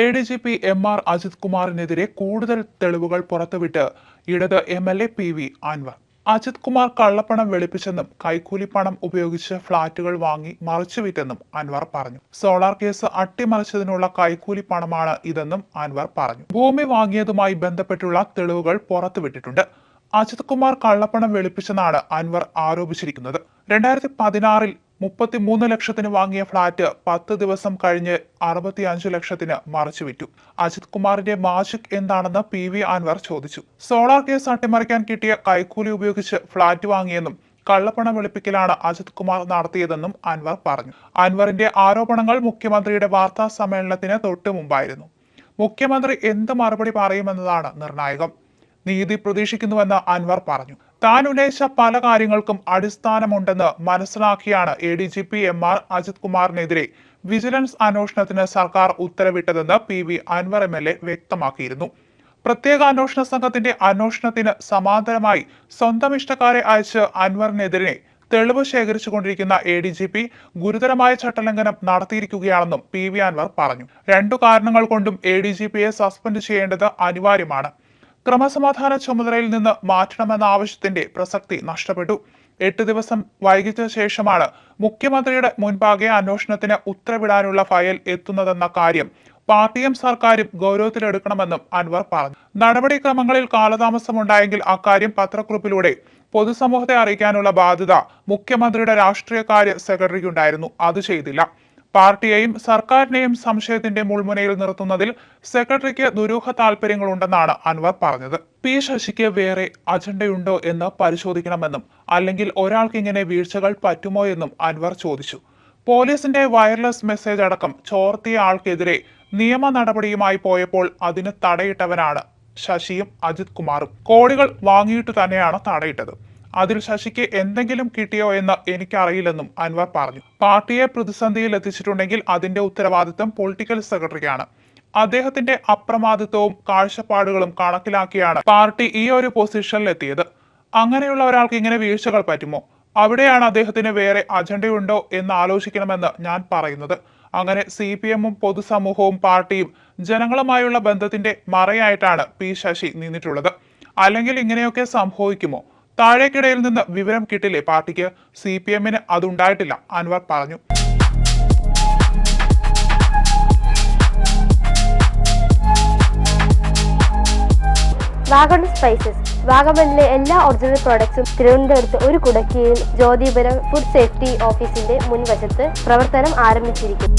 A D G P M R Ajith കുമാറിനെതിരെ കൂടുതൽ തെളിവുകൾ പുറത്തുവിട്ട് ഇടത് M L A P V Anvar. Ajith Kumar കള്ളപ്പണം വെളുപ്പിച്ചെന്നും കൈക്കൂലി പണം ഉപയോഗിച്ച് ഫ്ളാറ്റുകൾ വാങ്ങി മറിച്ചുവിറ്റെന്നും അൻവർ പറഞ്ഞു. സോളാർ കേസ് അട്ടിമറിച്ചതിനുള്ള കൈക്കൂലി പണമാണ് ഇതെന്നും അൻവർ പറഞ്ഞു. ഭൂമി വാങ്ങിയതുമായി ബന്ധപ്പെട്ടുള്ള തെളിവുകൾ പുറത്തുവിട്ടിട്ടുണ്ട്. അജിത് കുമാർ കള്ളപ്പണം വെളുപ്പിച്ചെന്നാണ് അൻവർ ആരോപിച്ചിരിക്കുന്നത്. രണ്ടായിരത്തി പതിനാറിൽ മുപ്പത്തിമൂന്ന് ലക്ഷത്തിന് വാങ്ങിയ ഫ്ളാറ്റ് പത്ത് ദിവസം കഴിഞ്ഞ് അറുപത്തി അഞ്ച് ലക്ഷത്തിന് മറിച്ചു വിറ്റു അജിത് കുമാറിന്റെ മാജിക് എന്താണെന്ന് പി വി അൻവർ ചോദിച്ചു. സോളാർ കേസ് അട്ടിമറിക്കാൻ കിട്ടിയ കൈക്കൂലി ഉപയോഗിച്ച് ഫ്ളാറ്റ് വാങ്ങിയെന്നും കള്ളപ്പണം വെളുപ്പിക്കലാണ് അജിത് കുമാർ നടത്തിയതെന്നും അൻവർ പറഞ്ഞു. അൻവറിന്റെ ആരോപണങ്ങൾ മുഖ്യമന്ത്രിയുടെ വാർത്താ സമ്മേളനത്തിന് തൊട്ടു മുമ്പായിരുന്നു. മുഖ്യമന്ത്രി എന്ത് മറുപടി പറയുമെന്നതാണ് നിർണായകം. നീതി പ്രതീക്ഷിക്കുന്നുവെന്ന് അൻവർ പറഞ്ഞു. താൻ ഉന്നയിച്ച പല കാര്യങ്ങൾക്കും അടിസ്ഥാനമുണ്ടെന്ന് മനസ്സിലാക്കിയാണ് A D G P M R Ajith കുമാറിനെതിരെ vigilance അന്വേഷണത്തിന് സർക്കാർ ഉത്തരവിട്ടതെന്ന് P V Anvar M L A വ്യക്തമാക്കിയിരുന്നു. പ്രത്യേക അന്വേഷണ സംഘത്തിന്റെ അന്വേഷണത്തിന് സമാന്തരമായി സ്വന്തം ഇഷ്ടക്കാരെ അയച്ച് അൻവറിനെതിരെ തെളിവ് ശേഖരിച്ചുകൊണ്ടിരിക്കുന്ന എ ഡി ജി പി ഗുരുതരമായ ചട്ടലംഘനം നടത്തിയിരിക്കുകയാണെന്നും പി വി അൻവർ പറഞ്ഞു. രണ്ടു കാരണങ്ങൾ കൊണ്ടും എ ഡി ജി പിയെ സസ്പെൻഡ് ചെയ്യേണ്ടത് അനിവാര്യമാണ്. ക്രമസമാധാന ചുമതലയിൽ നിന്ന് മാറ്റണമെന്ന ആവശ്യത്തിന്റെ പ്രസക്തി നഷ്ടപ്പെട്ടു. എട്ട് ദിവസം വൈകിച്ച ശേഷമാണ് മുഖ്യമന്ത്രിയുടെ മുൻപാകെ അന്വേഷണത്തിന് ഉത്തരവിടാനുള്ള ഫയൽ എത്തുന്നതെന്ന കാര്യം പാർട്ടിയും സർക്കാരും ഗൗരവത്തിലെടുക്കണമെന്നും അൻവർ പറഞ്ഞു. നടപടിക്രമങ്ങളിൽ കാലതാമസമുണ്ടായെങ്കിൽ അക്കാര്യം പത്രക്കുറിപ്പിലൂടെ പൊതുസമൂഹത്തെ അറിയിക്കാനുള്ള ബാധ്യത മുഖ്യമന്ത്രിയുടെ രാഷ്ട്രീയകാര്യ സെക്രട്ടറിക്കുണ്ടായിരുന്നു. അത് ചെയ്തില്ല. പാർട്ടിയെയും സർക്കാരിനെയും സംശയത്തിന്റെ മുൾമുനയിൽ നിർത്തുന്നതിൽ സെക്രട്ടറിക്ക് ദുരൂഹ താല്പര്യങ്ങളുണ്ടെന്നാണ് അൻവർ പറഞ്ഞത്. പി ശശിക്ക് വേറെ അജണ്ടയുണ്ടോ എന്ന് പരിശോധിക്കണമെന്നും അല്ലെങ്കിൽ ഒരാൾക്ക് ഇങ്ങനെ വീഴ്ചകൾ പറ്റുമോ എന്നും അൻവർ ചോദിച്ചു. പോലീസിന്റെ വയർലെസ് മെസ്സേജ് അടക്കം ചോർത്തിയ ആൾക്കെതിരെ നിയമ നടപടിയുമായി പോയപ്പോൾ അതിന് തടയിട്ടവനാണ് ശശിയും അജിത് കുമാറും. കോടികൾ വാങ്ങിയിട്ട് തന്നെയാണ് തടയിട്ടത്. അതിൽ ശശിക്ക് എന്തെങ്കിലും കിട്ടിയോ എന്ന് എനിക്കറിയില്ലെന്നും അൻവർ പറഞ്ഞു. പാർട്ടിയെ പ്രതിസന്ധിയിൽ എത്തിച്ചിട്ടുണ്ടെങ്കിൽ അതിന്റെ ഉത്തരവാദിത്തം പൊളിറ്റിക്കൽ സെക്രട്ടറിക്കാണ് അദ്ദേഹത്തിന്റെ അപ്രമാദിത്വവും കാഴ്ചപ്പാടുകളും കണക്കിലാക്കിയാണ് പാർട്ടി ഈ ഒരു പൊസിഷനിലെത്തിയത് അങ്ങനെയുള്ള ഒരാൾക്ക് ഇങ്ങനെ വീഴ്ചകൾ പറ്റുമോ? അവിടെയാണ് അദ്ദേഹത്തിന് വേറെ അജണ്ടയുണ്ടോ എന്ന് ആലോചിക്കണമെന്ന് ഞാൻ പറയുന്നത്. അങ്ങനെ സി പി എമ്മും പൊതുസമൂഹവും പാർട്ടിയും ജനങ്ങളുമായുള്ള ബന്ധത്തിന്റെ മറയായിട്ടാണ് പി ശശി നിന്നിട്ടുള്ളത്. അല്ലെങ്കിൽ ഇങ്ങനെയൊക്കെ സംഭവിക്കുമോ? താഴേക്കിടയിൽ നിന്ന് വിവരം കിട്ടില്ലേ പാർട്ടിക്ക്? സി പി എമ്മിന് അതുണ്ടായിട്ടില്ല അൻവർ പറഞ്ഞു. Wagon spices. വാഗമണിലെ എല്ലാ ഒറിജിനൽ പ്രോഡക്ട്സും തിരുവനന്തപുരത്ത് ഒരു കുടക്കീഴിൽ ജ്യോതിപുരം ഫുഡ് സേഫ്റ്റി ഓഫീസിന്റെ മുൻവശത്ത് പ്രവർത്തനം ആരംഭിച്ചിരിക്കുന്നു.